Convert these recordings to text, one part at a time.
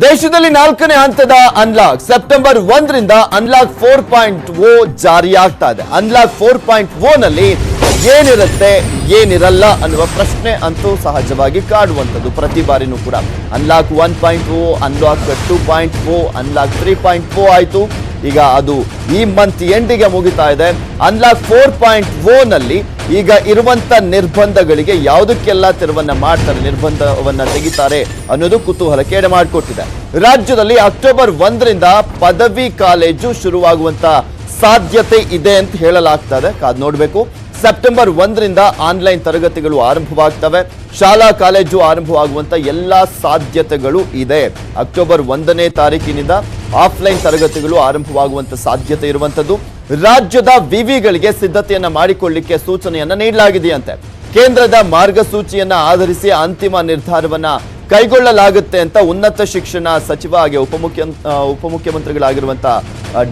ದೇಶದಲ್ಲಿ ನಾಲ್ಕನೇ ಹಂತದ ಅನ್ಲಾಕ್ ಸೆಪ್ಟೆಂಬರ್ ಒಂದರಿಂದ ಅನ್ಲಾಕ್ ಫೋರ್ ಪಾಯಿಂಟ್ ಓ ಜಾರಿಯಾಗ್ತಾ ಇದೆ. ಅನ್ಲಾಕ್ ಫೋರ್ ಪಾಯಿಂಟ್ ಓ ನಲ್ಲಿ ಏನಿರುತ್ತೆ, ಏನಿರಲ್ಲ ಅನ್ನುವ ಪ್ರಶ್ನೆ ಅಂತೂ ಸಹಜವಾಗಿ ಕಾಡುವಂಥದ್ದು ಪ್ರತಿ ಬಾರಿನೂ ಕೂಡ. Unlock one point O unlock two point O unlock three point O ಆಯ್ತು. ಈಗ ಅದು ಈ ಮಂತ್ ಎಂಡಿಗೆ ಮುಗಿತಾ ಇದೆ. ಅನ್ಲಾಕ್ ಫೋರ್ ಪಾಯಿಂಟ್ ಓ ನಲ್ಲಿ ಈಗ ಇರುವಂತ ನಿರ್ಬಂಧಗಳಿಗೆ ಯಾವುದಕ್ಕೆಲ್ಲ ತೆರವನ್ನ ಮಾಡ್ತಾರೆ, ನಿರ್ಬಂಧವನ್ನ ತೆಗಿತಾರೆ ಅನ್ನೋದು ಕುತೂಹಲಕ್ಕೆ ಮಾಡಿಕೊಟ್ಟಿದೆ. ರಾಜ್ಯದಲ್ಲಿ ಅಕ್ಟೋಬರ್ ಒಂದರಿಂದ ಪದವಿ ಕಾಲೇಜು ಶುರುವಾಗುವಂತ ಸಾಧ್ಯತೆ ಇದೆ ಅಂತ ಹೇಳಲಾಗ್ತಾ ಇದೆ. ಕಾದ್ ನೋಡಬೇಕು. ಸೆಪ್ಟೆಂಬರ್ ಒಂದರಿಂದ ಆನ್ಲೈನ್ ತರಗತಿಗಳು ಆರಂಭವಾಗ್ತವೆ. ಶಾಲಾ ಕಾಲೇಜು ಆರಂಭವಾಗುವಂತ ಎಲ್ಲಾ ಸಾಧ್ಯತೆಗಳು ಇದೆ. ಅಕ್ಟೋಬರ್ ಒಂದನೇ ತಾರೀಕಿನಿಂದ ಆಫ್ಲೈನ್ ತರಗತಿಗಳು ಆರಂಭವಾಗುವಂತ ಸಾಧ್ಯತೆ ಇರುವಂತದ್ದು. ರಾಜ್ಯದ ವಿವಿಗಳಿಗೆ ಸಿದ್ಧತೆಯನ್ನ ಮಾಡಿಕೊಳ್ಳಿಕ್ಕೆ ಸೂಚನೆಯನ್ನ ನೀಡಲಾಗಿದೆಯಂತೆ. ಕೇಂದ್ರದ ಮಾರ್ಗಸೂಚಿಯನ್ನ ಆಧರಿಸಿ ಅಂತಿಮ ನಿರ್ಧಾರವನ್ನ ಕೈಗೊಳ್ಳಲಾಗುತ್ತೆ ಅಂತ ಉನ್ನತ ಶಿಕ್ಷಣ ಸಚಿವ ಹಾಗೆ ಉಪಮುಖ್ಯ ಉಪಮುಖ್ಯಮಂತ್ರಿಗಳಾಗಿರುವಂತಹ ಉಪಮುಖ್ಯಮಂತ್ರಿಗಳಾಗಿರುವಂತ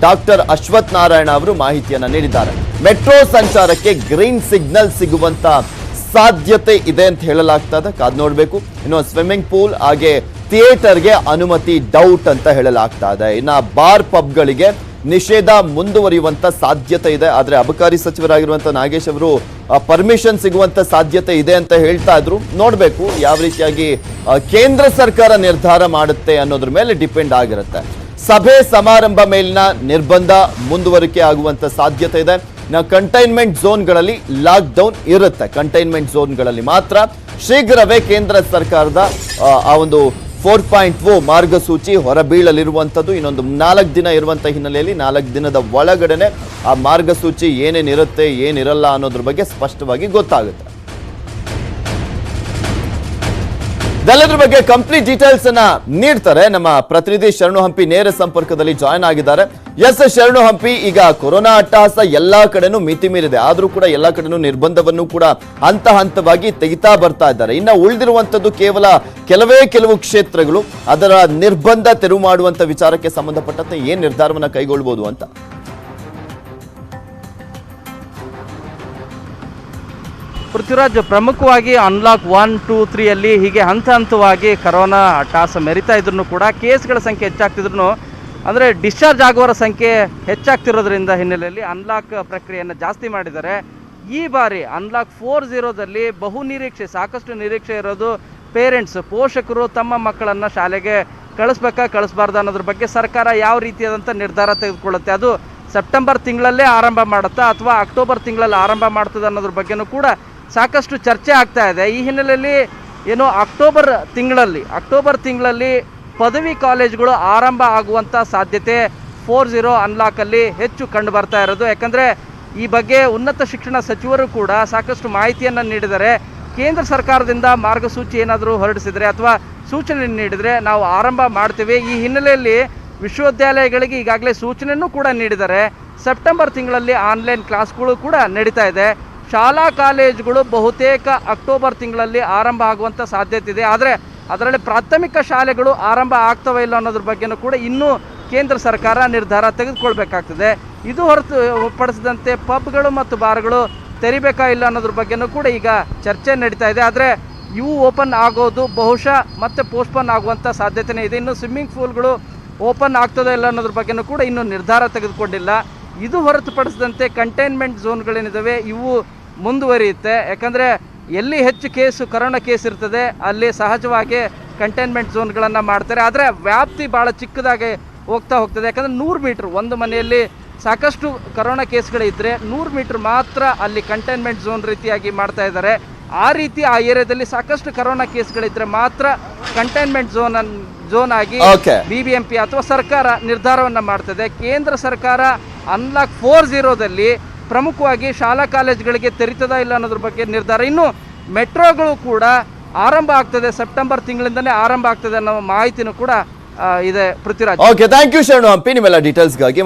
ಡಾಕ್ಟರ್ ಅಶ್ವಥ್ ನಾರಾಯಣ ಅವರು ಮಾಹಿತಿಯನ್ನ ನೀಡಿದ್ದಾರೆ. ಮೆಟ್ರೋ ಸಂಚಾರಕ್ಕೆ ಗ್ರೀನ್ ಸಿಗ್ನಲ್ ಸಿಗುವಂತ ಸಾಧ್ಯತೆ ಇದೆ ಅಂತ ಹೇಳಲಾಗ್ತದೆ. ಕಾದ್ ನೋಡಬೇಕು. ಇನ್ನು ಸ್ವಿಮ್ಮಿಂಗ್ ಪೂಲ್ ಹಾಗೆ ಥಿಯೇಟರ್ಗೆ ಅನುಮತಿ ಡೌಟ್ ಅಂತ ಹೇಳಲಾಗ್ತಾ ಇದೆ. ಇನ್ನು ಬಾರ್ ಪಬ್ಗಳಿಗೆ ನಿಷೇಧ ಮುಂದುವರಿಯುವಂಥ ಸಾಧ್ಯತೆ ಇದೆ. ಆದರೆ ಅಬಕಾರಿ ಸಚಿವರಾಗಿರುವಂಥ ನಾಗೇಶ್ ಅವರು ಪರ್ಮಿಷನ್ ಸಿಗುವಂತ ಸಾಧ್ಯತೆ ಇದೆ ಅಂತ ಹೇಳ್ತಾ ಇದ್ರು. ನೋಡಬೇಕು ಯಾವ ರೀತಿಯಾಗಿ ಕೇಂದ್ರ ಸರ್ಕಾರ ನಿರ್ಧಾರ ಮಾಡುತ್ತೆ ಅನ್ನೋದ್ರ ಮೇಲೆ ಡಿಪೆಂಡ್ ಆಗಿರುತ್ತೆ. ಸಭೆ ಸಮಾರಂಭ ಮೇಲಿನ ನಿರ್ಬಂಧ ಮುಂದುವರಿಕೆ ಆಗುವಂತ ಸಾಧ್ಯತೆ ಇದೆ. ನಾವು ಕಂಟೈನ್ಮೆಂಟ್ ಝೋನ್ಗಳಲ್ಲಿ ಲಾಕ್ ಡೌನ್ ಇರುತ್ತೆ. ಕಂಟೈನ್ಮೆಂಟ್ ಝೋನ್ಗಳಲ್ಲಿ ಮಾತ್ರ ಶೀಘ್ರವೇ ಕೇಂದ್ರ ಸರ್ಕಾರದ ಆ ಒಂದು ಫೋರ್ ಪಾಯಿಂಟ್ ಓ ಮಾರ್ಗಸೂಚಿ ಹೊರಬೀಳಲಿರುವಂಥದ್ದು. ಇನ್ನೊಂದು ನಾಲ್ಕು ದಿನ ಇರುವಂಥ ಹಿನ್ನೆಲೆಯಲ್ಲಿ ನಾಲ್ಕು ದಿನದ ಒಳಗಡೆನೆ ಆ ಮಾರ್ಗಸೂಚಿ ಏನೇನಿರುತ್ತೆ, ಏನಿರಲ್ಲ ಅನ್ನೋದ್ರ ಬಗ್ಗೆ ಸ್ಪಷ್ಟವಾಗಿ ಗೊತ್ತಾಗುತ್ತೆ. ಇದೆಲ್ಲದ್ರ ಬಗ್ಗೆ ಕಂಪ್ಲೀಟ್ ಡೀಟೇಲ್ಸ್ ಅನ್ನ ನೀಡ್ತಾರೆ. ನಮ್ಮ ಪ್ರತಿನಿಧಿ ಶರಣು ಹಂಪಿ ನೇರ ಸಂಪರ್ಕದಲ್ಲಿ ಜಾಯ್ನ್ ಆಗಿದ್ದಾರೆ. ಎಸ್ ಶರಣು ಹಂಪಿ, ಈಗ ಕೊರೋನಾ ಅಟ್ಟಹಾಸ ಎಲ್ಲಾ ಕಡೆನೂ ಮಿತಿ ಮೀರಿದೆ. ಆದ್ರೂ ಕೂಡ ಎಲ್ಲಾ ಕಡೆನೂ ನಿರ್ಬಂಧವನ್ನು ಕೂಡ ಹಂತ ಹಂತವಾಗಿ ತೆಗಿತಾ ಬರ್ತಾ ಇದ್ದಾರೆ. ಇನ್ನ ಉಳಿದಿರುವಂತದ್ದು ಕೇವಲ ಕೆಲವೇ ಕೆಲವು ಕ್ಷೇತ್ರಗಳು. ಅದರ ನಿರ್ಬಂಧ ತೆರವು ಮಾಡುವಂತ ವಿಚಾರಕ್ಕೆ ಸಂಬಂಧಪಟ್ಟಂತೆ ಏನ್ ನಿರ್ಧಾರವನ್ನ ಕೈಗೊಳ್ಬಹುದು ಅಂತ? ಪೃಥ್ವಿರಾಜ್ ಪ್ರಮುಖವಾಗಿ ಅನ್ಲಾಕ್ ಒನ್ ಟೂ ತ್ರೀಯಲ್ಲಿ ಹೀಗೆ ಹಂತ ಹಂತವಾಗಿ ಕರೋನಾ ಟಾಸ್ ಮೆರಿತಾ ಇದ್ರು ಕೂಡ ಕೇಸ್ಗಳ ಸಂಖ್ಯೆ ಹೆಚ್ಚಾಗ್ತಿದ್ರು ಅಂದರೆ ಡಿಸ್ಚಾರ್ಜ್ ಆಗುವವರ ಸಂಖ್ಯೆ ಹೆಚ್ಚಾಗ್ತಿರೋದ್ರಿಂದ ಹಿನ್ನೆಲೆಯಲ್ಲಿ ಅನ್ಲಾಕ್ ಪ್ರಕ್ರಿಯೆಯನ್ನು ಜಾಸ್ತಿ ಮಾಡಿದ್ದಾರೆ. ಈ ಬಾರಿ ಅನ್ಲಾಕ್ ಫೋರ್ ಝೀರೋದಲ್ಲಿ ಬಹು ನಿರೀಕ್ಷೆ, ಸಾಕಷ್ಟು ನಿರೀಕ್ಷೆ ಇರೋದು ಪೇರೆಂಟ್ಸ್ ಪೋಷಕರು ತಮ್ಮ ಮಕ್ಕಳನ್ನು ಶಾಲೆಗೆ ಕಳಿಸ್ಬೇಕಾ, ಕಳಿಸ್ಬಾರ್ದು ಅನ್ನೋದ್ರ ಬಗ್ಗೆ ಸರ್ಕಾರ ಯಾವ ರೀತಿಯಾದಂಥ ನಿರ್ಧಾರ ತೆಗೆದುಕೊಳ್ಳುತ್ತೆ? ಅದು ಸೆಪ್ಟೆಂಬರ್ ತಿಂಗಳಲ್ಲೇ ಆರಂಭ ಮಾಡುತ್ತಾ ಅಥವಾ ಅಕ್ಟೋಬರ್ ತಿಂಗಳಲ್ಲಿ ಆರಂಭ ಮಾಡ್ತದೆ ಅನ್ನೋದ್ರ ಬಗ್ಗೆನೂ ಕೂಡ ಸಾಕಷ್ಟು ಚರ್ಚೆ ಆಗ್ತಾ ಇದೆ. ಈ ಹಿನ್ನೆಲೆಯಲ್ಲಿ ಏನು ಅಕ್ಟೋಬರ್ ತಿಂಗಳಲ್ಲಿ ಅಕ್ಟೋಬರ್ ತಿಂಗಳಲ್ಲಿ ಪದವಿ ಕಾಲೇಜುಗಳು ಆರಂಭ ಆಗುವಂಥ ಸಾಧ್ಯತೆ ಫೋರ್ ಝೀರೋ ಅನ್ಲಾಕಲ್ಲಿ ಹೆಚ್ಚು ಕಂಡು ಬರ್ತಾ ಇರೋದು. ಯಾಕಂದರೆ ಈ ಬಗ್ಗೆ ಉನ್ನತ ಶಿಕ್ಷಣ ಸಚಿವರು ಕೂಡ ಸಾಕಷ್ಟು ಮಾಹಿತಿಯನ್ನು ನೀಡಿದರೆ ಕೇಂದ್ರ ಸರ್ಕಾರದಿಂದ ಮಾರ್ಗಸೂಚಿ ಏನಾದರೂ ಹೊರಡಿಸಿದರೆ ಅಥವಾ ಸೂಚನೆ ನೀಡಿದರೆ ನಾವು ಆರಂಭ ಮಾಡ್ತೀವಿ. ಈ ಹಿನ್ನೆಲೆಯಲ್ಲಿ ವಿಶ್ವವಿದ್ಯಾಲಯಗಳಿಗೆ ಈಗಾಗಲೇ ಸೂಚನೆಯನ್ನು ಕೂಡ ನೀಡಿದ್ದಾರೆ. ಸೆಪ್ಟೆಂಬರ್ ತಿಂಗಳಲ್ಲಿ ಆನ್ಲೈನ್ ಕ್ಲಾಸ್ಗಳು ಕೂಡ ನಡೀತಾ ಇದೆ. ಶಾಲಾ ಕಾಲೇಜುಗಳು ಬಹುತೇಕ ಅಕ್ಟೋಬರ್ ತಿಂಗಳಲ್ಲಿ ಆರಂಭ ಆಗುವಂಥ ಸಾಧ್ಯತೆ ಇದೆ ಆದರೆ ಅದರಲ್ಲಿ ಪ್ರಾಥಮಿಕ ಶಾಲೆಗಳು ಆರಂಭ ಆಗ್ತವೆ ಇಲ್ಲ ಅನ್ನೋದ್ರ ಬಗ್ಗೆನೂ ಕೂಡ ಇನ್ನೂ ಕೇಂದ್ರ ಸರ್ಕಾರ ನಿರ್ಧಾರ ತೆಗೆದುಕೊಳ್ಬೇಕಾಗ್ತದೆ. ಇದು ಹೊರತು ಪಡಿಸಿದಂತೆ ಪಬ್ಗಳು ಮತ್ತು ಬಾರ್ಗಳು ತೆರಿಬೇಕಾ ಇಲ್ಲ ಅನ್ನೋದ್ರ ಬಗ್ಗೆನೂ ಕೂಡ ಈಗ ಚರ್ಚೆ ನಡೀತಾ ಇದೆ. ಆದರೆ ಇವು ಓಪನ್ ಆಗೋದು ಬಹುಶಃ ಮತ್ತೆ ಪೋಸ್ಟ್ಪೋನ್ ಆಗುವಂಥ ಸಾಧ್ಯತೆನೇ ಇದೆ. ಇನ್ನು ಸ್ವಿಮ್ಮಿಂಗ್ ಪೂಲ್ಗಳು ಓಪನ್ ಆಗ್ತದೋ ಇಲ್ಲ ಅನ್ನೋದ್ರ ಬಗ್ಗೆನೂ ಕೂಡ ಇನ್ನೂ ನಿರ್ಧಾರ ತೆಗೆದುಕೊಂಡಿಲ್ಲ. ಇದು ಹೊರತುಪಡಿಸಿದಂತೆ ಕಂಟೈನ್ಮೆಂಟ್ ಝೋನ್ಗಳೇನಿದ್ದಾವೆ ಇವು ಮುಂದುವರಿಯುತ್ತೆ. ಯಾಕಂದರೆ ಎಲ್ಲಿ ಹೆಚ್ಚು ಕೇಸು ಕರೋನಾ ಕೇಸ್ ಇರ್ತದೆ ಅಲ್ಲಿ ಸಹಜವಾಗಿ ಕಂಟೈನ್ಮೆಂಟ್ ಝೋನ್ಗಳನ್ನು ಮಾಡ್ತಾರೆ. ಆದರೆ ವ್ಯಾಪ್ತಿ ಭಾಳ ಚಿಕ್ಕದಾಗಿ ಹೋಗ್ತಾ ಹೋಗ್ತದೆ. ಯಾಕಂದರೆ ನೂರು ಮೀಟ್ರ್ ಒಂದು ಮನೆಯಲ್ಲಿ ಸಾಕಷ್ಟು ಕರೋನಾ ಕೇಸ್ಗಳಿದ್ದರೆ ನೂರು ಮೀಟ್ರ್ ಮಾತ್ರ ಅಲ್ಲಿ ಕಂಟೈನ್ಮೆಂಟ್ ಝೋನ್ ರೀತಿಯಾಗಿ ಮಾಡ್ತಾ ಇದ್ದಾರೆ. ಆ ರೀತಿ ಆ ಏರಿಯಾದಲ್ಲಿ ಸಾಕಷ್ಟು ಕರೋನಾ ಕೇಸ್ಗಳಿದ್ರೆ ಮಾತ್ರ ಕಂಟೈನ್ಮೆಂಟ್ ಝೋನ್ ಝೋನ್ ಆಗಿ. ಬಿಬಿಎಂಪಿ ಅಥವಾ ಸರ್ಕಾರ ನಿರ್ಧಾರವನ್ನು ಮಾಡ್ತದೆ. ಕೇಂದ್ರ ಸರ್ಕಾರ ಅನ್ಲಾಕ್ ಫೋರ್ ಝೀರೋದಲ್ಲಿ ಪ್ರಮುಖವಾಗಿ ಶಾಲಾ ಕಾಲೇಜುಗಳಿಗೆ ತೆರೀತದ ಇಲ್ಲ ಅನ್ನೋದ್ರ ಬಗ್ಗೆ ನಿರ್ಧಾರ. ಇನ್ನು ಮೆಟ್ರೋಗಳು ಕೂಡ ಆರಂಭ ಆಗ್ತದೆ, ಸೆಪ್ಟೆಂಬರ್ ತಿಂಗಳಿಂದನೇ ಆರಂಭ ಆಗ್ತದೆ ಅನ್ನೋ ಮಾಹಿತಿನೂ ಕೂಡ ಇದೆ ಪೃಥ್ವಿರಾಜ್. ಓಕೆ ಥ್ಯಾಂಕ್ ಯು ಶರಣು ಹಂಪಿ ನಿಮ್ಮೆಲ್ಲ ಡೀಟೇಲ್ಸ್ಗಾಗಿ